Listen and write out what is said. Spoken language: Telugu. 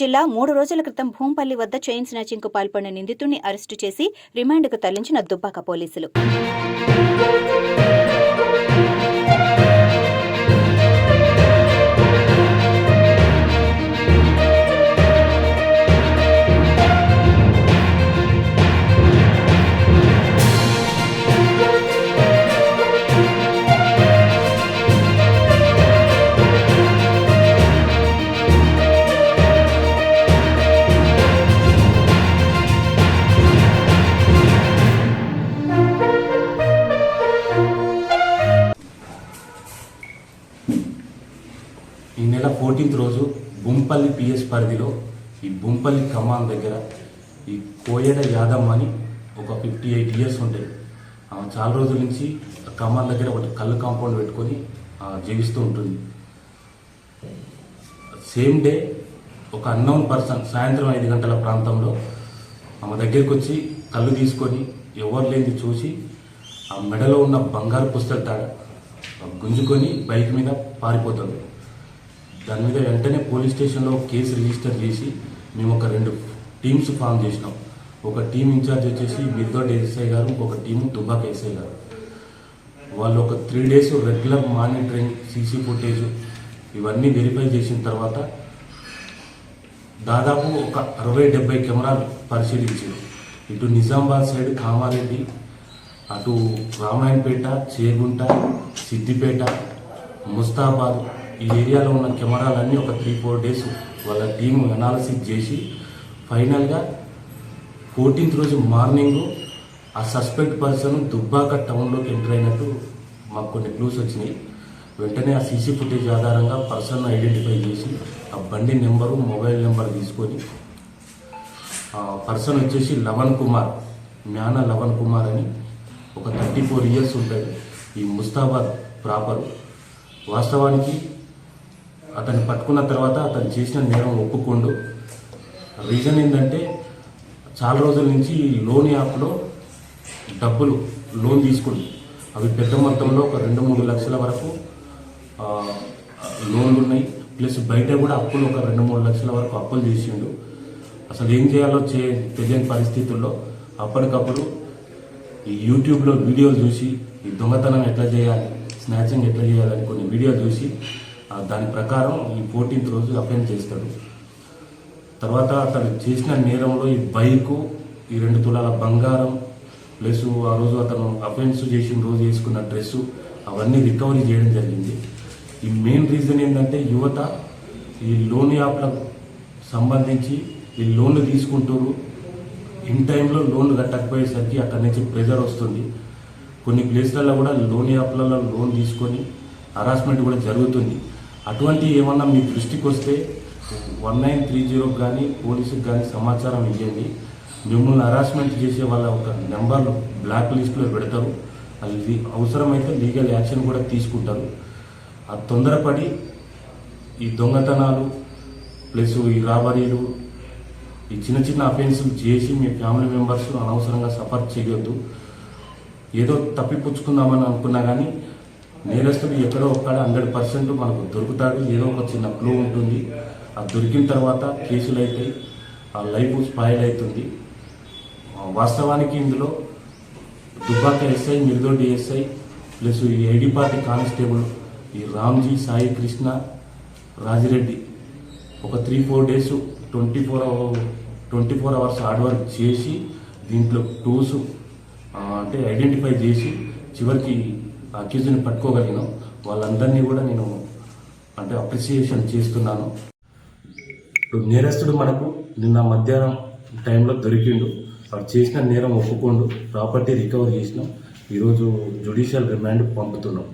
జిల్లా మూడు రోజుల క్రితం భూంపల్లి వద్ద చైన్ స్నాచింగ్కు పాల్పడిన నిందితుడిని అరెస్టు చేసి రిమాండ్కు తరలించిన దుబ్బాక పోలీసులు. ఫోర్టీన్త్ రోజు గుంపల్లి పిఎస్ పరిధిలో ఈ గుంపల్లి కమాన్ దగ్గర ఈ కోయడ యాదమ్మ అని ఒక ఫిఫ్టీ ఎయిట్ ఇయర్స్ ఉండేది ఆమె చాలా రోజుల నుంచి ఆ దగ్గర ఒకటి కళ్ళు కాంపౌండ్ పెట్టుకొని జీవిస్తూ ఉంటుంది. సేమ్ డే ఒక అన్నౌన్ పర్సన్ సాయంత్రం ఐదు గంటల ప్రాంతంలో ఆమె దగ్గరికి వచ్చి కళ్ళు తీసుకొని ఎవరు లేనిది చూసి ఆ మెడలో ఉన్న బంగారు పుస్తక గుంజుకొని బైక్ మీద పారిపోతుంది. దాని మీద వెంటనే పోలీస్ స్టేషన్లో కేసు రిజిస్టర్ చేసి మేము ఒక రెండు టీమ్స్ ఫామ్ చేసినాం. ఒక టీం ఇన్ఛార్జ్ వచ్చేసి మిర్దోడ్ ఎస్ఐ గారు ఇంకొక టీం దుబ్బాక ఎస్ఐ గారు. వాళ్ళు ఒక three days regular monitoring CC footage ఇవన్నీ వెరిఫై చేసిన తర్వాత దాదాపు ఒక అరవై డెబ్బై కెమెరాలు పరిశీలించారు. ఇటు నిజామాబాద్ సైడ్ కామారెడ్డి అటు రామాయణపేట చేగుంట సిద్దిపేట ముస్తాబాద్ ఈ ఏరియాలో ఉన్న కెమెరాలన్నీ ఒక త్రీ ఫోర్ డేస్ వాళ్ళ టీం అనాలసిస్ చేసి ఫైనల్గా ఫోర్టీన్త్ రోజు మార్నింగ్ ఆ సస్పెక్ట్ పర్సన్ దుబ్బాక టౌన్లోకి ఎంటర్ అయినట్టు మాకు కొన్ని క్లూస్ వచ్చినాయి. వెంటనే ఆ సీసీ ఫుటేజ్ ఆధారంగా పర్సన్ ఐడెంటిఫై చేసి ఆ బండి నెంబరు మొబైల్ నెంబర్ తీసుకొని పర్సన్ వచ్చేసి లవన్ కుమార్ మ్యాన లవన్ కుమార్ అని ఒక థర్టీ ఫోర్ ఇయర్స్ ఉంటుంది ఈ ముస్తాబాద్ ప్రాపర్ వాస్తవానికి అతన్ని పట్టుకున్న తర్వాత అతను చేసిన నేరం ఒప్పుకోండు. రీజన్ ఏంటంటే చాలా రోజుల నుంచి ఈ లోన్ యాప్లో డబ్బులు లోన్ తీసుకుంది. అవి పెద్ద మొత్తంలో ఒక రెండు మూడు లక్షల వరకు లోన్లు ఉన్నాయి. ప్లస్ బయట కూడా అప్పులు ఒక రెండు మూడు లక్షల వరకు అప్పులు చేసిండు. అసలు ఏం చేయాలో చే తెలియని పరిస్థితుల్లో అప్పటికప్పుడు ఈ యూట్యూబ్లో వీడియోలు చూసి ఈ దొంగతనం ఎట్లా చేయాలి స్నాచింగ్ ఎట్లా చేయాలని కొన్ని వీడియోలు చూసి దాని ప్రకారం ఈ ఫోర్టీన్త్ రోజు అఫెన్స్ చేస్తాడు. తర్వాత అతను చేసిన నేరంలో ఈ బైకు ఈ రెండు తులాల బంగారం ప్లస్ ఆ రోజు అతను అఫెన్స్ చేసిన రోజు వేసుకున్న డ్రెస్సు అవన్నీ రికవరీ చేయడం జరిగింది. ఈ మెయిన్ రీజన్ ఏంటంటే యువత ఈ లోన్ యాప్లకు సంబంధించి ఈ లోన్లు తీసుకుంటారు. ఇన్ టైంలో లోన్లు కట్టకపోయేసరికి అక్కడి నుంచి ప్రెజర్ వస్తుంది. కొన్ని ప్లేస్లలో కూడా లోన్ యాప్లలో లోన్ తీసుకొని హరాస్మెంట్ కూడా జరుగుతుంది. అటువంటి ఏమన్నా మీ దృష్టికి వస్తే వన్ నైన్ త్రీ జీరోకి కానీ పోలీసుకి కానీ సమాచారం ఇవ్వండి మిమ్మల్ని హరాస్మెంట్ చేసే వాళ్ళ ఒక నెంబర్ బ్లాక్ లిస్ట్లో పెడతారు. అది అవసరమైతే లీగల్ యాక్షన్ కూడా తీసుకుంటారు. ఆ తొందరపడి ఈ దొంగతనాలు ప్లస్ ఈ రాబరీలు ఈ చిన్న చిన్న అఫెన్సులు చేసి మీ ఫ్యామిలీ మెంబర్స్ అనవసరంగా సఫర్ చేయొద్దు. ఏదో తప్పిపుచ్చుకుందామని అనుకున్నా కానీ నేరస్తుడు ఎక్కడో ఒక్కడ హండ్రెడ్ పర్సెంట్ మనకు దొరుకుతాడు. ఏదో ఒక చిన్న క్లూ ఉంటుంది. ఆ దొరికిన తర్వాత కేసులు అవుతాయి. ఆ లైఫ్ స్పాయిల్ అవుతుంది. వాస్తవానికి ఇందులో Dubbaka SI Mirdoddi SI plus ఈ ఐడి పార్టీ కానిస్టేబుల్ ఈ రామ్జీ సాయి కృష్ణ రాజిరెడ్డి ఒక three four days twenty four twenty four hours hard work చేసి దీంట్లో టూస్ అంటే ఐడెంటిఫై చేసి చివరికి అక్యూజ్ని పట్టుకోగలిగినాం వాళ్ళందరినీ కూడా నేను అంటే అప్రిసియేషన్ చేస్తున్నాను. ఇప్పుడు నేరస్తుడు మనకు నిన్న మధ్యాహ్నం టైంలో దొరికిండు. వాడు చేసిన నేరం ఒప్పుకోండు. ప్రాపర్టీ రికవర్ చేసినాం. ఈరోజు జ్యుడిషియల్ రిమాండ్ పంపుతున్నాం.